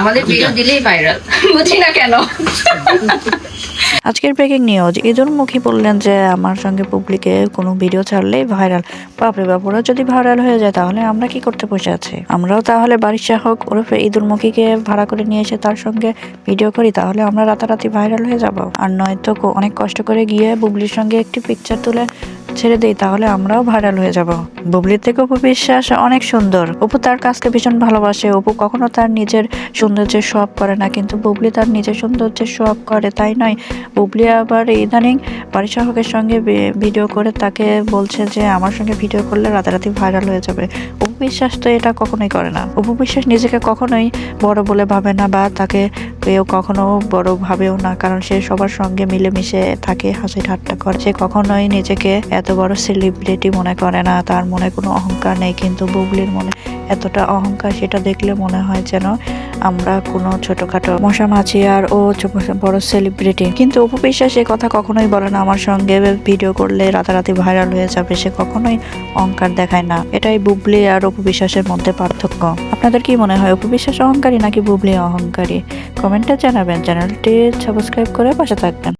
আমাদের ভিডিও দিলেই ভাইরাল বুঝি না কেন? আজকের ব্রেকিং নিউজ মুখী বললেন যে আমার সঙ্গে পাবলিকে কোনো ভিডিও ছাড়লেই ভাইরাল বাপরে বাপ ওরা যদি ভাইরাল হয়ে যায় তাহলে আমরা কি করতে বসে আছি? আমরাও তাহলে বাড়ির শাহক ওরফে মুখীকে ভাড়া করে নিয়ে এসে তার সঙ্গে ভিডিও করি তাহলে আমরা রাতারাতি ভাইরাল হয়ে যাব। আর নয়তো অনেক কষ্ট করে গিয়ে বুবলির সঙ্গে একটি পিকচার তুলে ছেড়ে দেই, তাহলে আমরাও ভাইরাল হয়ে যাব। বুবলির থেকে অপু বিশ্বাস অনেক সুন্দর। অপু তার কাজকে ভীষণ ভালোবাসে। অপু কখনো তার নিজের সৌন্দর্যের শো করে না, কিন্তু বুবলি তার নিজের সৌন্দর্যের শো করে, তাই নয়। বুবলি আবার ইদানিং বাড়ির শাহকের সঙ্গে ভিডিও করে তাকে বলছে যে, আমার সঙ্গে ভিডিও করলে রাতারাতি ভাইরাল হয়ে যাবে। অপু বিশ্বাস তো এটা কখনোই করে না। অপু বিশ্বাস নিজেকে কখনোই বড় বলে ভাবে না বা তাকে কেউ কখনো বড় ভাবেও না, কারণ সে সবার সঙ্গে মিলেমিশে থাকে হাসি ঠাট্টা করে। সে কখনোই নিজেকে এত বড় সেলিব্রিটি মনে করে না, তার মনে কোনো অহংকার নেই, কিন্তু বুবলির মনে এতটা অহংকার সেটা দেখলে মনে হয় যেন আমরা কোনো ছোটখাটো মশা মাছি আর ও বড় সেলিব্রিটি কিন্তু অপু বিশ্বাস এ কথা কখনোই বলে না, আমার সঙ্গে ভিডিও করলে রাতারাতি ভাইরাল হয়ে যাবে, সে কখনোই অহংকার দেখায় না। এটাই বুবলি আর অপু বিশ্বাসের মধ্যে পার্থক্য। আপনাদের কি মনে হয়, অপু বিশ্বাস অহংকারী নাকি বুবলি অহংকারী? কমেন্টে জানাবেন, চ্যানেলটি সাবস্ক্রাইব করে পাশে থাকবেন।